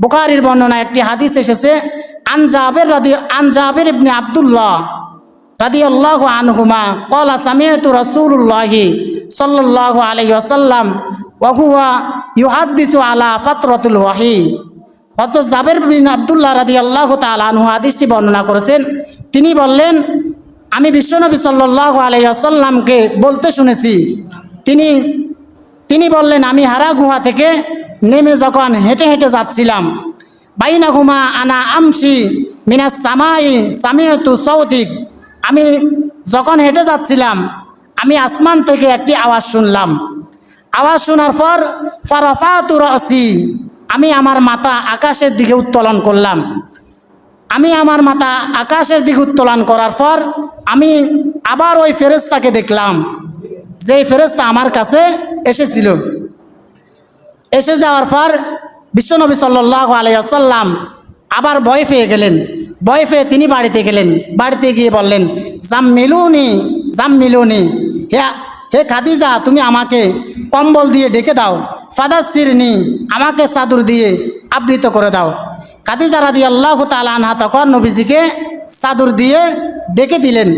বুখারির বর্ণনা একটি হাদিস এসেছে আনজাবের রাদি আনজাবের ইবনে আব্দুল্লাহ রাদি আল্লাহ আনহুমা কলা সামিয়তু রসুল্লাহি সাল্লাহ আলহি আসাল্লাম ওহুয়া ইউহাদ্দিসু আলা ফাতরতুল ওয়াহি। হত জাবের বিন আবদুল্লাহ রাদি আল্লাহ তালু হাদিসটি বর্ণনা করেছেন। তিনি বললেন, আমি বিশ্বনবী সাল্লাহ আলহি আসাল্লামকে বলতে শুনেছি। তিনি তিনি বললেন, আমি হারা গুহা থেকে নেমে যখন হেঁটে হেঁটে যাচ্ছিলাম বাইনা ঘুমা আনা আমসি মিনা সামাই সামিয়তু সৌদিক আমি যখন হেঁটে যাচ্ছিলাম, আমি আসমান থেকে একটি আওয়াজ শুনলাম। আওয়াজ শোনার পর, ফারাফাতু রসি, আমি আমার মাথা আকাশের দিকে উত্তোলন করলাম। আমি আমার মাথা আকাশের দিকে উত্তোলন করার পর, আমি আবার ওই ফেরেস্তাকে দেখলাম, যে ফেরেস্তা আমার কাছে এসেছিল। এসে যাওয়ার পর বিশ্বনবী সাল্লাহ আলাইসাল্লাম আবার ভয় পেয়ে গেলেন। ভয় পেয়ে তিনি বাড়িতে গেলেন। বাড়িতে গিয়ে বললেন, জাম মিলুনি জাম মিলুনি। হে হে খাদিজা, তুমি আমাকে কম্বল দিয়ে ডেকে দাও। ফাদার সিরনি আমাকে চাদর দিয়ে আবৃত করে দাও। খাদিজা রাজি আল্লাহ তালানহা তখন নবীজিকে চাদর দিয়ে ডেকে দিলেন।